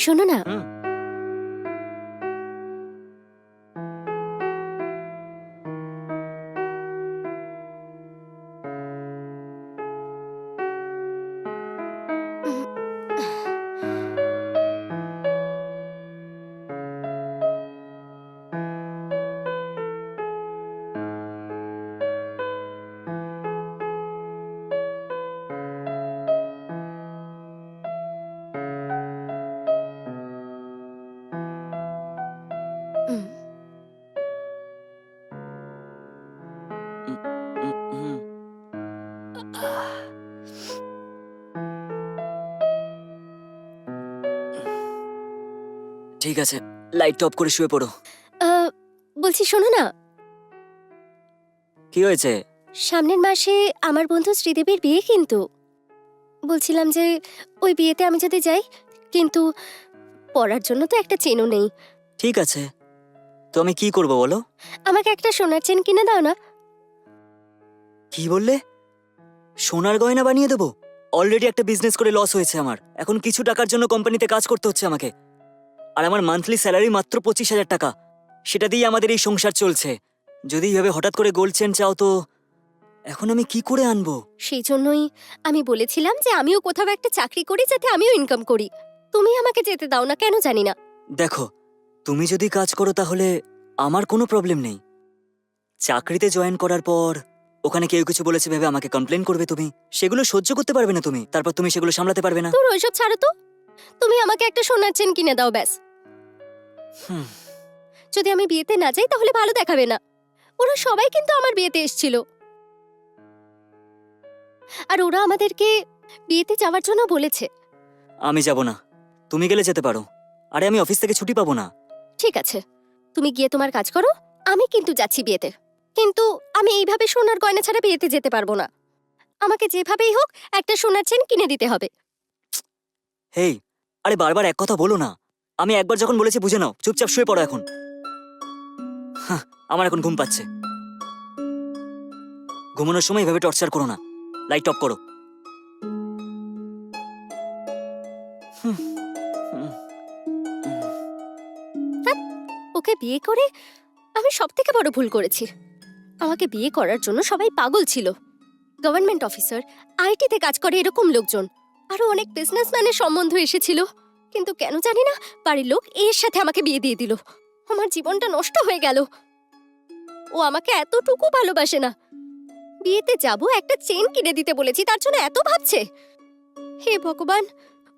শোনো না। ঠিক আছে লাইট অফ করে শুয়ে পড়ো। বলছি শোনো না। কি হয়েছে? সামনের মাসে আমার বন্ধু শ্রীদেবীর বিয়ে কিন্তু। বলছিলাম যে ওই বিয়েতে আমি যদি যাই কিন্তু পড়ার জন্য তো একটা চেনও নেই। ঠিক আছে তো আমি কি করব বলো? আমাকে একটা সোনার চেন কিনে দাও না। কি বললে? সোনার গয়না বানিয়ে দেবো? অলরেডি একটা বিজনেস করে লস হয়েছে আমার। এখন কিছু টাকার জন্য কোম্পানিতে কাজ করতে হচ্ছে আমাকে। আর আমার মান্থলি স্যালারি মাত্র পঁচিশ হাজার টাকা। সেটা দিয়ে আমাদের এই সংসার চলছে। যদি এইভাবে হঠাৎ করে গোল্ড চেন চাও তো এখন আমি কি করে আনব? সেই জন্যই আমি বলেছিলাম যে আমিও কোথাও একটা চাকরি করি যাতে আমিও ইনকাম করি। তুমি আমাকে যেতে দাও না কেন জানি না। দেখো তুমি যদি কাজ করো তাহলে আমার কোনো প্রবলেম নেই। চাকরিতে জয়েন করার পর ওখানে কেউ কিছু বলেছে ভেবে আমাকে কমপ্লেন করবে তুমি। সেগুলো সহ্য করতে পারবে না তুমি। তারপর তুমি সেগুলো সামলাতে পারবে না। তোর ওইসব ছাড়ো তো। তুমি আমাকে একটা সোনার চেন কিনে দাও ব্যাস। যদি আমি বিয়েতে না যাই তাহলে ভালো দেখাবে না। ওরা সবাই কিন্তু আমার বিয়েতে এসেছিল। আর ওরা আমাদেরকে বিয়েতে যাওয়ার জন্য বলেছে। আমি যাব না। তুমি গেলে যেতে পারো। আরে আমি অফিস থেকে ছুটি পাবো না। ঠিক আছে। তুমি গিয়ে তোমার কাজ করো। আমি কিন্তু যাচ্ছি বিয়েতে। কিন্তু আমি এইভাবে সোনার গয়না ছাড়া বিয়েতে যেতে পারব না। আমাকে যেভাবেই হোক একটা সোনার চেন কিনে দিতে হবে। হেই আরে বারবার এক কথা বলো না। আমি একবার যখন বলেছি বুঝে নাও চুপচাপ শুয়ে পড়ো এখন। হাহ, আমার এখন ঘুম পাচ্ছে। ঘুমানোর সময় এভাবে টর্চার করো না। লাইট অফ করো। ওকে বিয়ে করে আমি সব থেকে বড় ভুল করেছি। আমাকে বিয়ে করার জন্য সবাই পাগল ছিল। গভর্নমেন্ট অফিসার আইটিতে কাজ করে এরকম লোকজন। আরও অনেক বিজনেসম্যানের সম্বন্ধ এসেছিল। কিন্তু কেন জানি না, বাড়ির লোক এর সাথে আমাকে বিয়ে দিয়ে দিল। আমার জীবনটা নষ্ট হয়ে গেল। ও আমাকে এতটুকু ভালোবাসে না। বিয়েতে যাব, একটা চেন কিনে দিতে বলেছি, তার জন্য এত ভাবছে। হে ভগবান,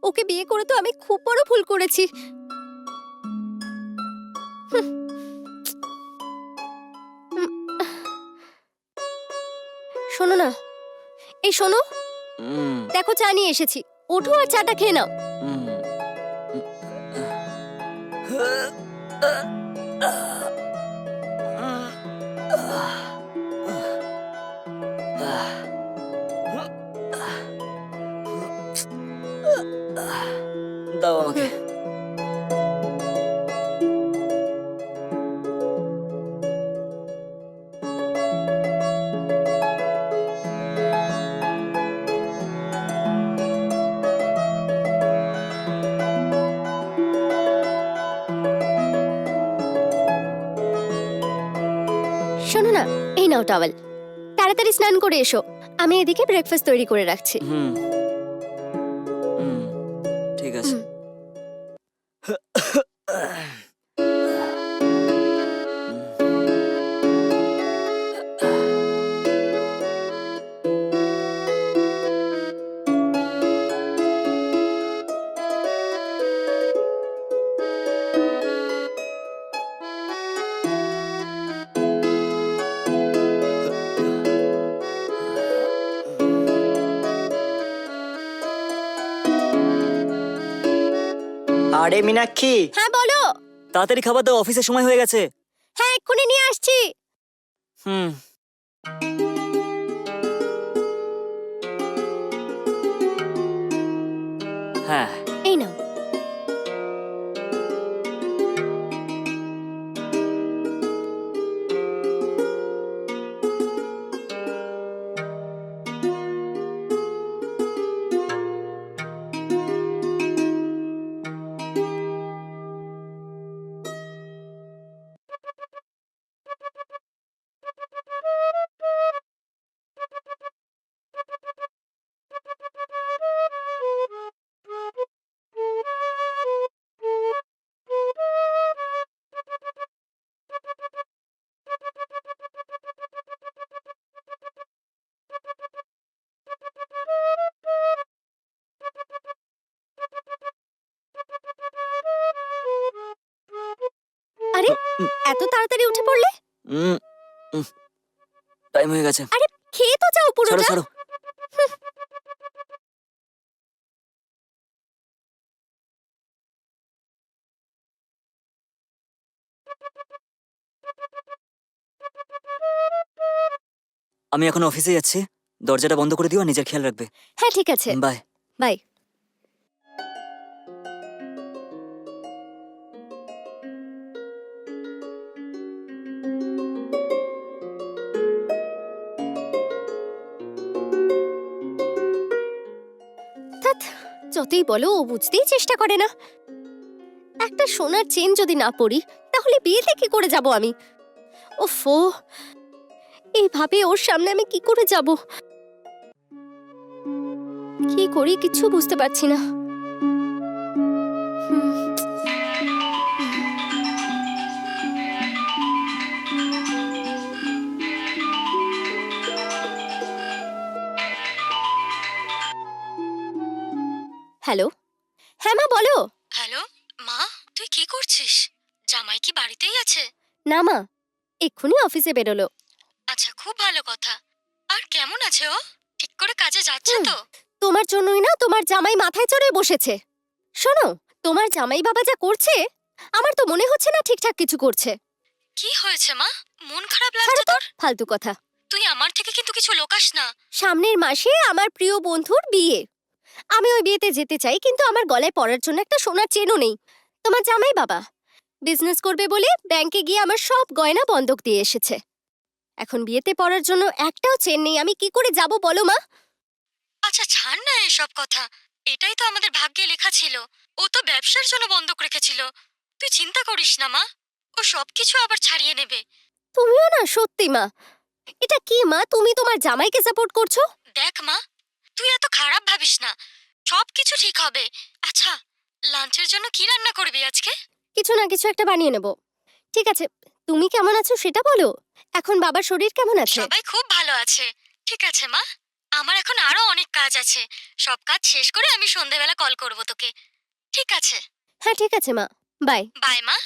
ওকে বিয়ে করে তো আমি খুব বড় ভুল করেছি। শোনো না। এই শোনো। দেখো চা নিয়ে এসেছি। ওঠো আর চাটা খেয়ে নাও। দাও আমাকে। শোনো না এই নাও টাওয়াল তাড়াতাড়ি স্নান করে এসো। আমি এদিকে ব্রেকফাস্ট তৈরি করে রাখছি। হুম। ঠিক আছে। আরে মিনাক্ষী। হ্যাঁ বলো। তাড়াতাড়ি খাবার দাও অফিসের সময় হয়ে গেছে। হ্যাঁ এক্ষুনি নিয়ে আসছি। হুম। হ্যাঁ। এত তাড়াতাড়ি উঠে পড়লে? টাইম হয়ে গেছে। খেয়ে তো যাও পুরোটা। ছাড়ো আমি এখন অফিসে যাচ্ছি। দরজাটা বন্ধ করে দিও নিজের খেয়াল রাখবে। হ্যাঁ ঠিক আছে। বাই। বাই। যতই বলো, ও বুঝতেই চেষ্টা করে না। একটা সোনার চেন যদি না পড়ি, তাহলে বিয়েতে কি করে যাব আমি? ও ফো এইভাবে ওর সামনে আমি কি করে যাব? কি করি, কিছু বুঝতে পারছি না। হ্যাঁ মা বলো। হ্যালো মা তুই কি করছিস? জামাই কি বাড়িতেই আছে? না মা এক্ষুনি অফিসে বেরোলো। আচ্ছা খুব ভালো কথা। আর কেমন আছে ও? ঠিক করে কাজে যাচ্ছে তো? তোমার জন্যই না তোমার জামাই মাথায় চড়ে বসেছে। শোনো তোমার জামাই বাবা যা করছে আমার তো মনে হচ্ছে না ঠিকঠাক কিছু করছে। কি হয়েছে মা? মন খারাপ লাগছে তোর? ফালতু কথা। তুই আমার থেকে কিন্তু কিছু লোকাস না। সামনের মাসে আমার প্রিয় বন্ধুর বিয়ে। আমি ওই বিয়েতে যেতে চাই কিন্তু আমার গলায় পরার জন্য একটা সোনার চেনও নেই। তোমার জামাই বাবা। বিজনেস করবে বলে ব্যাংকে গিয়ে আমার সব গয়না বন্ধক দিয়ে এসেছে। এখন বিয়েতে পড়ার জন্য একটাও চেন নেই আমি কি করে যাব বলো মা? আচ্ছা ছাড় না এসব কথা। এটাই তো আমাদের ভাগ্যে লেখা ছিল। ও তো ব্যবসার জন্য বন্ধক রেখেছিল। তুই চিন্তা করিস না মা। ও সবকিছু আবার ছাড়িয়ে নেবে। তুমিও না সত্যি মা। এটা কি মা? তুমি তোমার জামাইকে সাপোর্ট করছ? দেখ মা তুই এত খারাপ ভাবিস না। সব কিছু ঠিক হবে। আচ্ছা লাঞ্চের জন্য কি রান্না করবি আজকে? কিছু না কিছু একটা বানিয়ে নেব। ঠিক আছে তুমি কেমন আছো সেটা বলো। এখন বাবার শরীর কেমন আছে? সবাই খুব ভালো আছে। ঠিক আছে মা। আমার এখন আরও অনেক কাজ আছে। সব কাজ শেষ করে আমি সন্ধেবেলা কল করব তোকে। ঠিক আছে। হ্যাঁ ঠিক আছে মা। বাই। বাই মা।